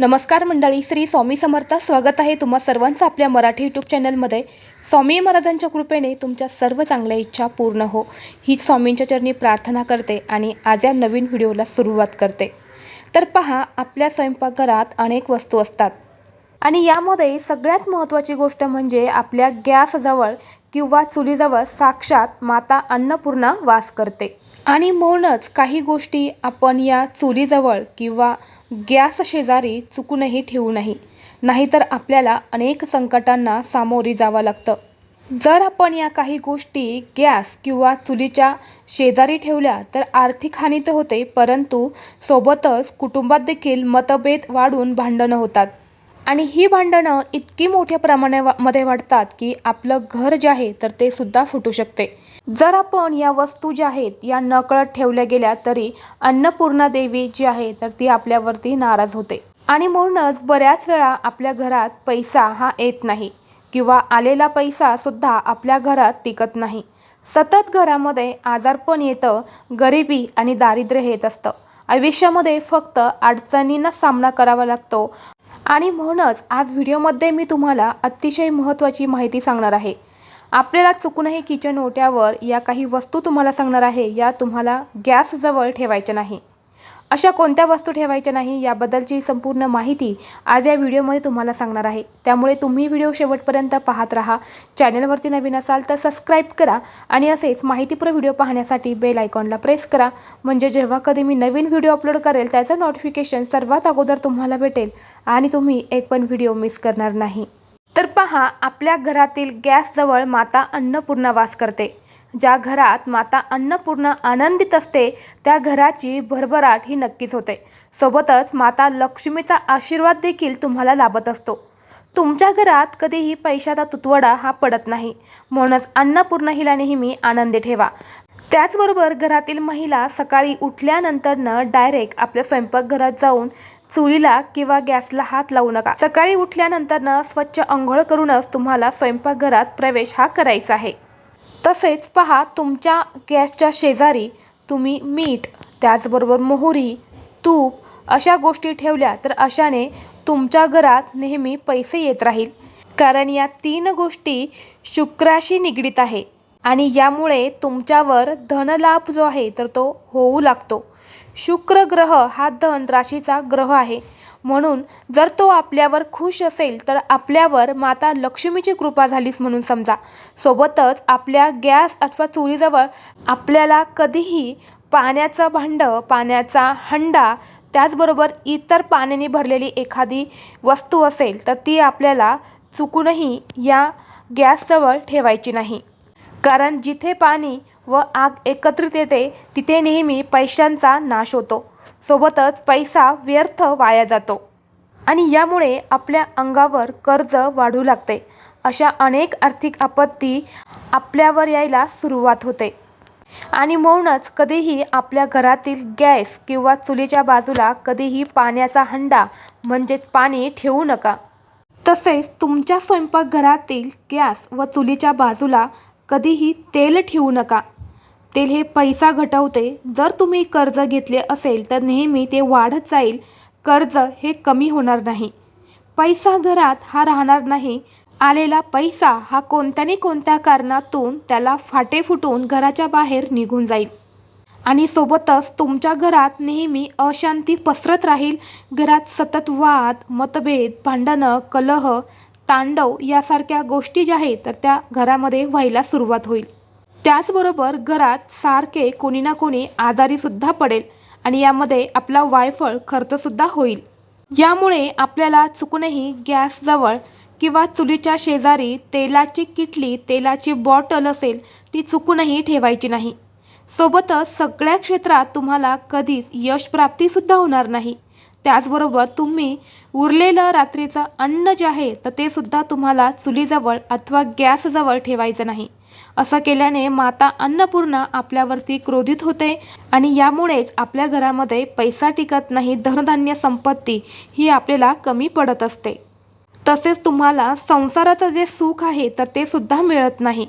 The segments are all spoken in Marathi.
नमस्कार मंडळी श्री स्वामी समर्थ स्वागत आहे तुम्हा सर्वांचं आपल्या मराठी यूट्यूब चॅनलमध्ये. स्वामी महाराजांच्या कृपेने तुमच्या सर्व चांगल्या इच्छा पूर्ण हो. हीच स्वामींच्या चरणी प्रार्थना करते आणि आज या नवीन व्हिडिओला सुरुवात करते. तर पहा आपल्या स्वयंपाकघरात अनेक वस्तू असतात. आणि यामध्ये सगळ्यात महत्त्वाची गोष्ट म्हणजे आपल्या गॅसजवळ किंवा चुलीजवळ साक्षात माता अन्नपूर्णा वास करते. आणि म्हणूनच काही गोष्टी आपण या चुलीजवळ किंवा गॅस शेजारी चुकूनही ठेवू नाही नाहीतर आपल्याला अनेक संकटांना सामोरी जावं लागतं. जर आपण या काही गोष्टी गॅस किंवा चुलीच्या शेजारी ठेवल्या तर आर्थिक हानी तर होते परंतु सोबतच कुटुंबात देखील मतभेद वाढून भांडणं होतात. आणि ही भांडणं इतकी मोठ्या प्रमाणामध्ये मध्ये वाढतात की आपलं घर जे आहे तर ते सुद्धा फुटू शकते. जर आपण या वस्तू ज्या आहेत या नकळत ठेवल्या गेल्या तरी अन्नपूर्णा देवी जी आहे तर ती आपल्यावरती नाराज होते. आणि म्हणूनच बऱ्याच वेळा आपल्या घरात पैसा हा येत नाही किंवा आलेला पैसा सुद्धा आपल्या घरात टिकत नाही. सतत घरामध्ये आजारपण येतं गरिबी आणि दारिद्र्य येत असतं. आयुष्यामध्ये फक्त अडचणींना सामना करावा लागतो आणि म्हणूनच आज व्हिडिओमध्ये मी तुम्हाला अतिशय महत्त्वाची माहिती सांगणार आहे. आपल्याला चुकूनही किचन ओट्यावर या काही वस्तू तुम्हाला सांगणार आहे या तुम्हाला गॅसजवळ ठेवायच्या नाही. अशा कोणत्या वस्तू ठेवायच्या नाही याबद्दलची संपूर्ण माहिती आज या व्हिडिओमध्ये तुम्हाला सांगणार आहे. त्यामुळे तुम्ही व्हिडिओ शेवटपर्यंत पाहत राहा. चॅनलवरती नवीन असाल तर सबस्क्राईब करा आणि असेच माहितीपूर्ण व्हिडिओ पाहण्यासाठी बेल आयकॉनला प्रेस करा. म्हणजे जेव्हा कधी मी नवीन व्हिडिओ अपलोड करेल त्याचं नोटिफिकेशन सर्वात अगोदर तुम्हाला भेटेल आणि तुम्ही एक पण व्हिडिओ मिस करणार नाही. तर पहा आपल्या घरातील गॅसजवळ माता अन्नपूर्णा वास करते. ज्या घरात माता अन्नपूर्णा आनंदित असते त्या घराची भरभराट ही नक्कीच होते. सोबतच माता लक्ष्मीचा आशीर्वाद देखील तुम्हाला लाभत असतो. तुमच्या घरात कधीही पैशाचा तुतवडा हा पडत नाही. म्हणूनच अन्नपूर्णा हिला नेहमी आनंदी ठेवा. त्याचबरोबर घरातील महिला सकाळी उठल्यानंतरनं डायरेक्ट आपल्या स्वयंपाकघरात जाऊन चुलीला किंवा गॅसला हात लावू नका. सकाळी उठल्यानंतरनं स्वच्छ आंघोळ करूनच तुम्हाला स्वयंपाकघरात प्रवेश हा करायचा आहे. तसेच पहा तुमच्या गॅसच्या शेजारी तुम्ही मीठ त्याचबरोबर मोहरी तूप अशा गोष्टी ठेवल्या तर अशाने तुमच्या घरात नेहमी पैसे येत राहील. कारण या तीन गोष्टी शुक्राशी निगडीत आहे आणि यामुळे तुमच्यावर धनलाभ जो आहे तर तो होऊ लागतो. शुक्र ग्रह हा धन राशीचा ग्रह आहे. म्हणून जर तो आपल्यावर खुश असेल तर आपल्यावर माता लक्ष्मीची कृपा झालीच म्हणून समजा. सोबतच आपल्या गॅस अथवा चुलीजवळ आपल्याला कधीही पाण्याचं भांडं पाण्याचा हंडा त्याचबरोबर इतर पाण्याने भरलेली एखादी वस्तू असेल तर ती आपल्याला चुकूनही या गॅसजवळ ठेवायची नाही. कारण जिथे पाणी व आग एकत्रित येते तिथे नेहमी पैशांचा नाश होतो. सोबतच पैसा व्यर्थ वाया जातो. आणि यामुळे आपल्या अंगावर कर्ज वाढू लागते. अशा अनेक आर्थिक आपत्ती आपल्यावर यायला सुरुवात होते. आणि म्हणूनच कधीही आपल्या घरातील गॅस किंवा चुलीच्या बाजूला कधीही पाण्याचा हंडा म्हणजेच पाणी ठेवू नका. तसेच तुमच्या स्वयंपाकघरातील गॅस व चुलीच्या बाजूला कधीही तेल ठेवू नका. तेल हे पैसा घटवते. जर तुम्ही कर्ज घेतले असेल तर नेहमी ते वाढत जाईल. कर्ज हे कमी होणार नाही. पैसा घरात हा राहणार नाही. आलेला पैसा हा कोणत्याने कोणत्या कारणातून त्याला फाटे फुटून घराच्या बाहेर निघून जाईल. आणि सोबतच तुमच्या घरात नेहमी अशांती पसरत राहील. घरात सतत वाद मतभेद भांडणं कलह तांडव यासारख्या गोष्टी ज्या आहेत तर त्या घरामध्ये व्हायला सुरुवात होईल. त्याचबरोबर घरात सारखे कोणी ना कोणी आजारीसुद्धा पडेल आणि यामध्ये आपला वायफळ खर्चसुद्धा होईल. यामुळे आपल्याला चुकूनही गॅसजवळ किंवा चुलीच्या शेजारी तेलाची किटली तेलाची बॉटल असेल ती चुकूनही ठेवायची नाही. सोबतच सगळ्या क्षेत्रात तुम्हाला कधीच यशप्राप्तीसुद्धा होणार नाही. त्याचबरोबर तुम्ही उरलेलं रात्रीचं अन्न जे आहे तर ते सुद्धा तुम्हाला चुलीजवळ अथवा गॅसजवळ ठेवायचं नाही. असं केल्याने माता अन्नपूर्णा आपल्यावरती क्रोधित होते आणि यामुळेच आपल्या घरामध्ये पैसा टिकत नाही धनधान्य संपत्ती ही आपल्याला कमी पडत असते. तसेच तुम्हाला संसाराचं जे सुख आहे तर ते सुद्धा मिळत नाही.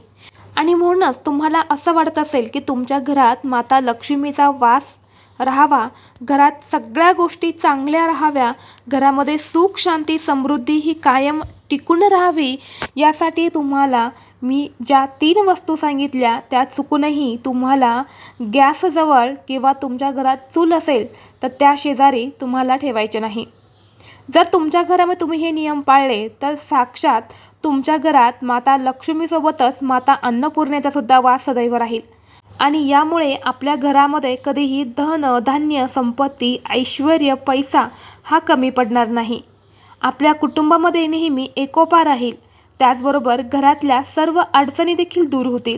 आणि म्हणूनच तुम्हाला असं वाटत असेल की तुमच्या घरात माता लक्ष्मीचा वास राहावा घरात सगळ्या गोष्टी चांगल्या राहाव्या घरामध्ये सुख शांती समृद्धी ही कायम टिकून राहावी यासाठी तुम्हाला मी ज्या तीन वस्तू सांगितल्या त्या चुकूनही तुम्हाला गॅसजवळ किंवा तुमच्या घरात चूल असेल तर त्या शेजारी तुम्हाला ठेवायचे नाही. जर तुमच्या घरामध्ये तुम्ही हे नियम पाळले तर साक्षात तुमच्या घरात माता लक्ष्मीसोबतच माता अन्नपूर्णेचा सुद्धा वास सदैव राहील. आणि यामुळे आपल्या घरामध्ये कधीही धन धान्य संपत्ती ऐश्वर पैसा हा कमी पडणार नाही. आपल्या कुटुंबामध्ये नेहमी एकोपा राहील. त्याचबरोबर घरातल्या सर्व अडचणी देखील दूर होतील.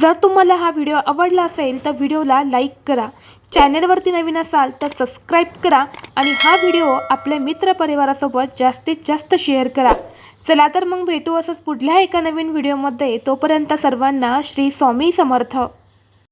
जर तुम्हाला हा व्हिडिओ आवडला असेल तर व्हिडिओला लाईक करा. चॅनलवरती नवीन असाल तर सबस्क्राईब करा आणि हा व्हिडिओ आपल्या मित्रपरिवारासोबत जास्तीत जास्त शेअर करा. चला तर मग भेटू असंच पुढल्या एका नवीन व्हिडिओमध्ये. तोपर्यंत सर्वांना श्री स्वामी समर्थ.